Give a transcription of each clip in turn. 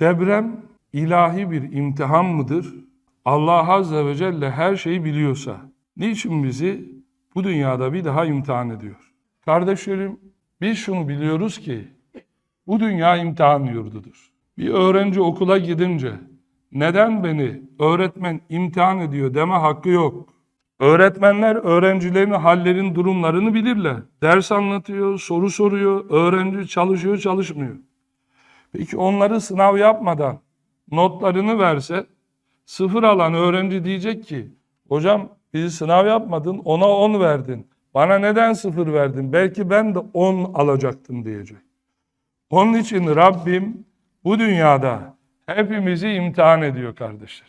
Deprem ilahi bir imtihan mıdır? Allah Azze ve Celle her şeyi biliyorsa, niçin bizi bu dünyada bir daha imtihan ediyor? Kardeşlerim, biz şunu biliyoruz ki, bu dünya imtihan yurdudur. Bir öğrenci okula gidince, neden beni öğretmen imtihan ediyor deme hakkı yok. Öğretmenler öğrencilerin hallerin durumlarını bilirler. Ders anlatıyor, soru soruyor, öğrenci çalışıyor, çalışmıyor. Peki onları sınav yapmadan notlarını verse sıfır alan öğrenci diyecek ki hocam bizi sınav yapmadın ona 10 verdin. Bana neden sıfır verdin? Belki ben de 10 alacaktım diyecek. Onun için Rabbim bu dünyada hepimizi imtihan ediyor kardeşler.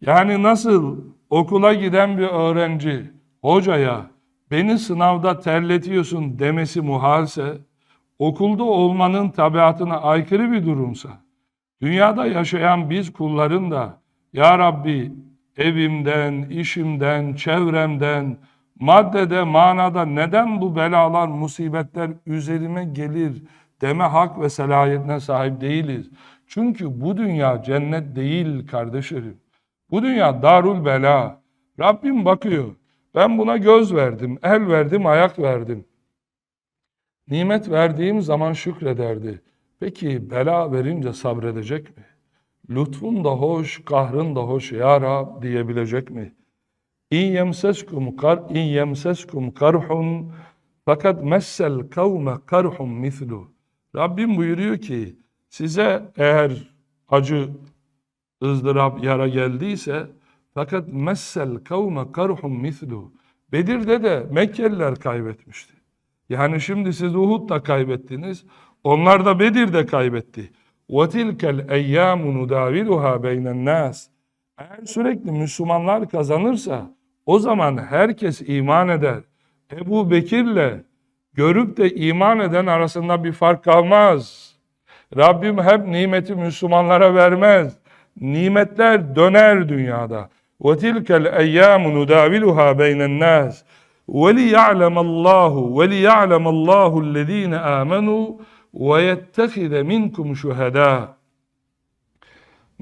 Yani nasıl okula giden bir öğrenci hocaya beni sınavda terletiyorsun demesi muhalse, okulda olmanın tabiatına aykırı bir durumsa, dünyada yaşayan biz kulların da Ya Rabbi evimden, işimden, çevremden, maddede, manada neden bu belalar, musibetler üzerime gelir deme hak ve selahiyetine sahip değiliz. Çünkü bu dünya cennet değil kardeşlerim. Bu dünya darul bela. Rabbim bakıyor. Ben buna göz verdim, el verdim, ayak verdim. Nimet verdiğim zaman şükrederdi. Peki bela verince sabredecek mi? Lütfun da hoş, kahrın da hoş ya Rab diyebilecek mi? İn yemseskum kar in yemseskum karhun fakat messel kavme karhun mislu. Rabbim buyuruyor ki size eğer acı ızdırap yara geldiyse fakat messel kavme karhun mislu. Bedir'de de Mekkeliler kaybetmişti. Yani şimdi siz Uhud'da kaybettiniz. Onlar da Bedir'de kaybetti. وَتِلْكَ الْاَيَّامُ نُدَاوِلُهَا بَيْنَ النَّاسِ Eğer sürekli Müslümanlar kazanırsa o zaman herkes iman eder. Ebu Bekir'le görüp de iman eden arasında bir fark kalmaz. Rabbim hep nimeti Müslümanlara vermez. Nimetler döner dünyada. وَتِلْكَ الْاَيَّامُ نُدَاوِلُهَا بَيْنَ النَّاسِ وَلِيَعْلَمَ اللّٰهُ وَلِيَعْلَمَ اللّٰهُ الَّذ۪ينَ آمَنُوا وَيَتَّخِذَ مِنْكُمْ شُهَدَاءَ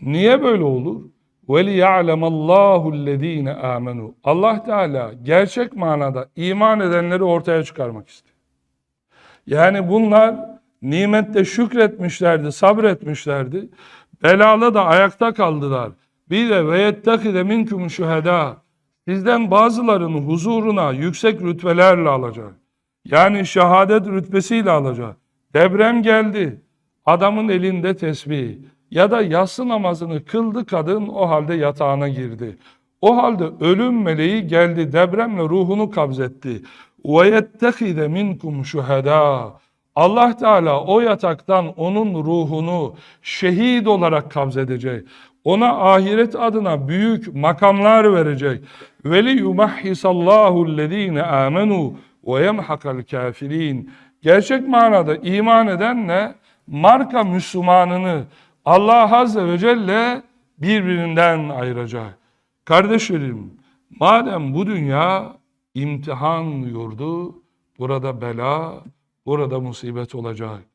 Niye böyle olur? وَلِيَعْلَمَ اللّٰهُ الَّذ۪ينَ آمَنُوا Allah Teala gerçek manada iman edenleri ortaya çıkarmak istiyor. Yani bunlar nimette şükretmişlerdi, sabretmişlerdi. Belada da ayakta kaldılar. Bir de ve yettekide minkum şühedâ. Sizden bazılarının huzuruna yüksek rütbelerle alacak. Yani şehadet rütbesiyle alacak. Deprem geldi. Adamın elinde tesbih. Ya da yatsı namazını kıldı kadın o halde yatağına girdi. O halde ölüm meleği geldi depremle ruhunu kabzetti. وَيَتَّخِذَ مِنْكُمْ شُهَدَاءَ Allah Teala o yataktan onun ruhunu şehit olarak kabzedecek. Ona ahiret adına büyük makamlar verecek. Veli yumahhisallahu allazine amenu ve yemhakal kafirin. Gerçek manada iman edenle marka Müslümanını Allah Azze ve Celle birbirinden ayıracak. Kardeşlerim, madem bu dünya imtihan yurdu, burada bela, burada musibet olacak.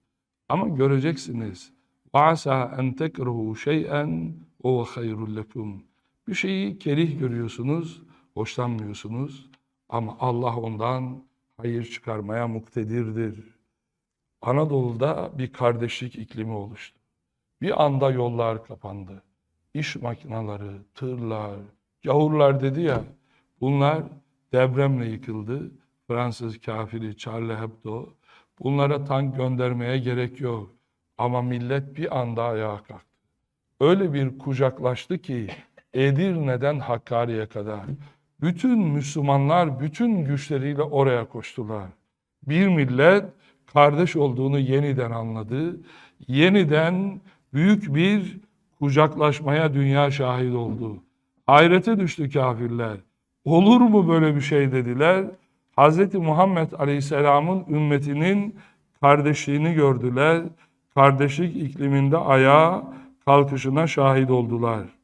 Ama göreceksiniz. وَعَسَى اَنْ تَكْرَهُ شَيْئًا وَهُوَ خَيْرٌ لَكُمْ Bir şeyi kerih görüyorsunuz, hoşlanmıyorsunuz ama Allah ondan hayır çıkarmaya muktedirdir. Anadolu'da bir kardeşlik iklimi oluştu. Bir anda yollar kapandı. İş makineleri, tırlar, gavurlar dedi ya, bunlar depremle yıkıldı. Fransız kafiri Charlie Hebdo, bunlara tank göndermeye gerek yok. Ama millet bir anda ayağa kalktı. Öyle bir kucaklaştı ki Edirne'den Hakkari'ye kadar bütün Müslümanlar bütün güçleriyle oraya koştular. Bir millet kardeş olduğunu yeniden anladı. Yeniden büyük bir kucaklaşmaya dünya şahit oldu. Hayrete düştü kafirler. Olur mu böyle bir şey dediler. Hz. Muhammed Aleyhisselam'ın ümmetinin kardeşliğini gördüler. Kardeşlik ikliminde ayağa kalkışına şahit oldular.